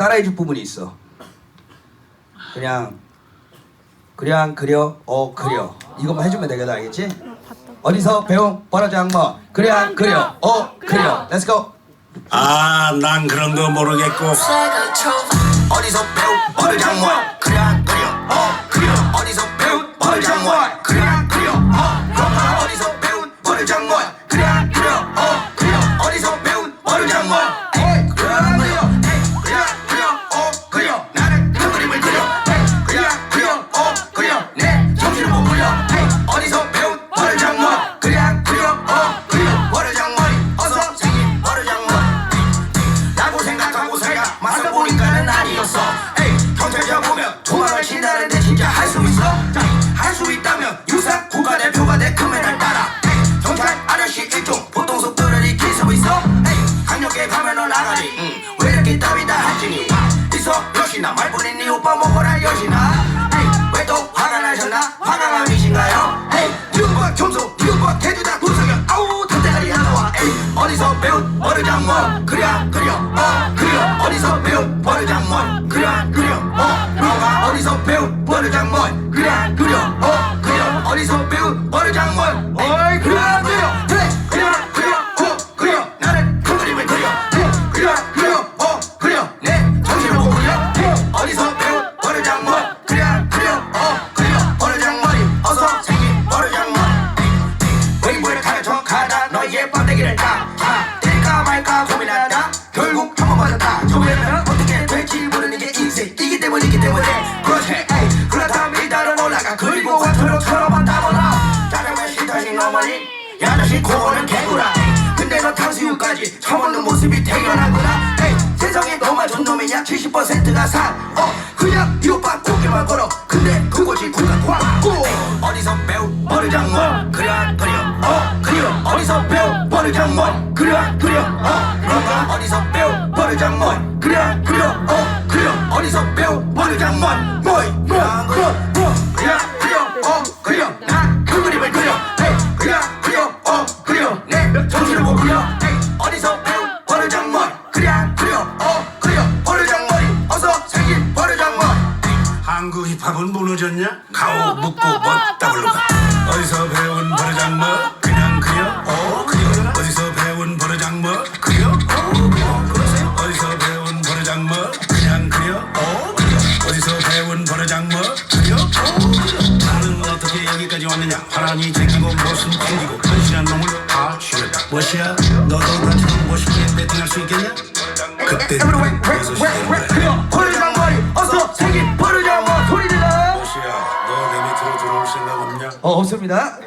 따라해 줄 부분이 있어. 그냥 그냥 그려 어 그려. 이것만 해주면 되겠다 알겠지? 어디서 배운 버러장머 그냥 그려. 어 그려. Let's go. 아, 난 그런 거 모르겠고. 어디서 배운? 버르장머 그냥 그려. 어 그려. 어디서 배운? 버르장머 그 보면 도망을 친다는데 진짜 할 수 있어? 할 수 있다면 유사 국가대표가 내 금메달 따라 에이 경찰 아저씨 일종 보통 속도를 익힐 수 있어? 에이 강력하게 가면은 나가지 응. 왜 이렇게 답이 다 할증이 있어 여시나 말뿐인 네 오빠 먹어라 여시나 에이 왜또 화가 나셨나? 화가 나이신가요? 점수 네 오빠 대두다 구석연 아우 닭대가리 하나와 에이 어디서 배운 버르장머 그려 그려 어 그려 어디서 배운 버르장머 그려 그려 어 어디서 배운 버르장머 그려 그려. 어 그려. 어디서 배운 버르장머 어이 그려 그려. 그래 어머니 야자신 고거는 개구라. 에이, 근데 너 탕수육까지 처먹는 모습이 대견하구나. 세상에 너만 전 놈이냐? 70%가 사어 그냥 이 오빠 고개만 걸어. 근데 그곳이 국가 광고. 어디서 배운 버르장머 그려 그려. 어 그려. 어디서 배운 버르장머 그려 그려. 어 너가? 어디서 배운 버르장머 그려 그려. 어 그려. 어디서 배운 버르장머 힙합은 무너졌냐? 가오 묻고 멋다 불러가. 어디서 배운 버르장머? 그냥 그려? 어, 그려. 어디서 배운 버르장머? 그려? 어, 그려. 어디서 배운 버르장머? 그냥 그려? 어, 그려. 어디서 배운 버르장머? 그려? 어, 그려. 나는 어떻게 여기까지 왔느냐? 바람이 제끼고 모습 튕기고 헌신한 놈을 다 죽였다. 멋이야? 너도 나처럼 멋있게 배팅할 수 있겠냐? 그때 그래서 어 없습니다